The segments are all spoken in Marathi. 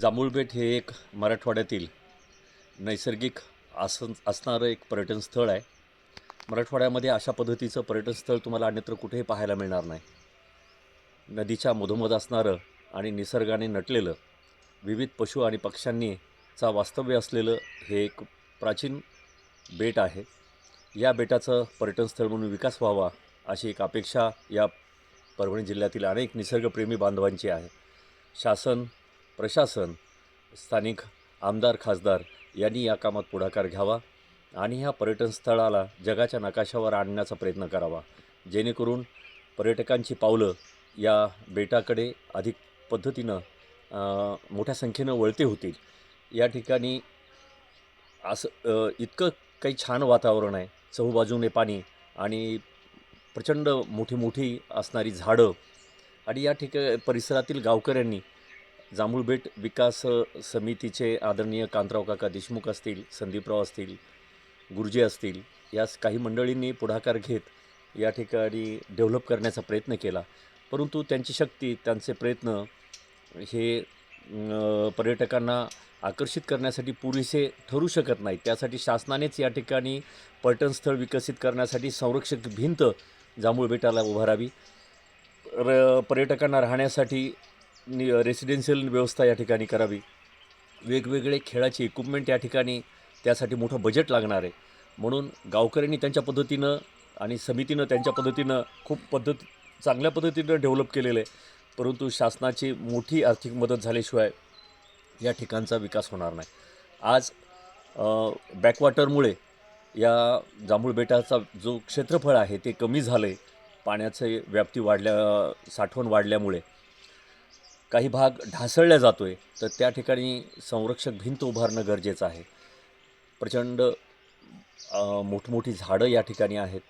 जांभूळबेट हे एक मराठवाड्यातील नैसर्गिक आसन असणारं एक पर्यटन स्थळ आहे. मराठवाड्यामध्ये अशा पद्धतीचं पर्यटन स्थळ तुम्हाला अन्यत्र कुठेही पाहायला मिळणार नाही. नदीच्या मधोमध असणारं आणि निसर्गाने नटलेलं विविध पशु आणि पक्ष्यांनी चा वास्तव्य असलेलं हे एक प्राचीन बेट आहे. या बेटाचं पर्यटन स्थळ म्हणून विकास व्हावा अशी एक अपेक्षा या परभणी जिल्ह्यातील अनेक निसर्गप्रेमी बांधवांची आहे. शासन प्रशासन स्थानिक आमदार खासदार यांनी या कामात पुढाकार घ्यावा आणि ह्या पर्यटनस्थळाला जगाच्या नकाशावर आणण्याचा प्रयत्न करावा. जेणेकरून पर्यटकांची पावलं या बेटाकडे अधिक पद्धतीनं मोठ्या संख्येनं वळते होतील. या ठिकाणी असं इतकं काही छान वातावरण आहे. चहूबाजूने पाणी आणि प्रचंड मोठी मोठी असणारी झाडं आणि या ठिका परिसरातील गावकऱ्यांनी जांभूळबेट विकास समितीचे आदरणीय कांतराव काका देशमुख असतील संदीपराव असतील गुरुजी असतील या काही मंडळींनी पुढाकार घेत या ठिकाणी डेव्हलप करण्याचा प्रयत्न केला. परंतु त्यांची शक्ती त्यांचे प्रयत्न हे पर्यटकांना आकर्षित करण्यासाठी पुरेसे ठरू शकत नाहीत. त्यासाठी शासनानेच या ठिकाणी पर्यटनस्थळ विकसित करण्यासाठी संरक्षक भिंत जांभूळ बेटाला उभारावी. र पर्यटकांना राहण्यासाठी नि रेसिडेन्शियल व्यवस्था या ठिकाणी करावी. वेगवेगळे खेळाचे इक्विपमेंट या ठिकाणी त्यासाठी मोठं बजेट लागणार आहे. म्हणून गावकऱ्यांनी त्यांच्या पद्धतीनं आणि समितीनं त्यांच्या पद्धतीनं खूप पद्धत चांगल्या पद्धतीनं डेव्हलप केलेलं आहे. परंतु शासनाची मोठी आर्थिक मदत झाल्याशिवाय या ठिकाणचा विकास होणार नाही. आज बॅकवॉटरमुळे या जांभूळ बेटाचा जो क्षेत्रफळ आहे ते कमी झालं आहे पाण्याचे व्याप्ती वाढल्या साठवण वाढल्यामुळे. काही भाग ढासळल्या जातो आहे तर त्या ठिकाणी संरक्षक भिंत उभारणं गरजेचं आहे. प्रचंड मोठमोठी झाडं या ठिकाणी आहेत.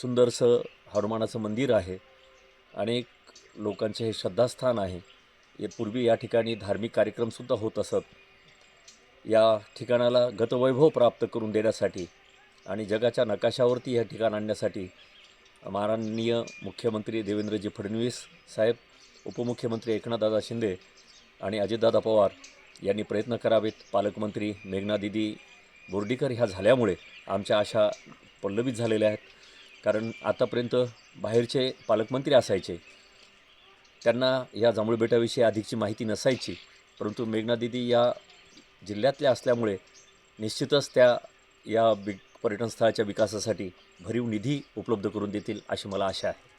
सुंदरसं हनुमानाचं मंदिर आहे. अनेक लोकांचे हे श्रद्धास्थान आहे. हे पूर्वी या ठिकाणी धार्मिक कार्यक्रमसुद्धा होत असत. या ठिकाणाला गतवैभव प्राप्त करून देण्यासाठी आणि जगाच्या नकाशावरती या ठिकाण आणण्यासाठी माननीय मुख्यमंत्री देवेंद्रजी फडणवीस साहेब उपमुख्यमंत्री एकनाथदादा शिंदे आणि अजितदादा पवार यांनी प्रयत्न करावेत. पालकमंत्री मेघनादिदी बोर्डीकर ह्या झाल्यामुळे आमच्या आशा पल्लवित झालेल्या आहेत. कारण आतापर्यंत बाहेरचे पालकमंत्री असायचे. त्यांना या जांभूळ बेटाविषयी अधिकची माहिती नसायची. परंतु मेघनादिदी या जिल्ह्यातल्या असल्यामुळे निश्चितच त्या या बि पर्यटन स्थळाच्या विकासासाठी भरीव निधी उपलब्ध करून देतील अशी मला आशा आहे.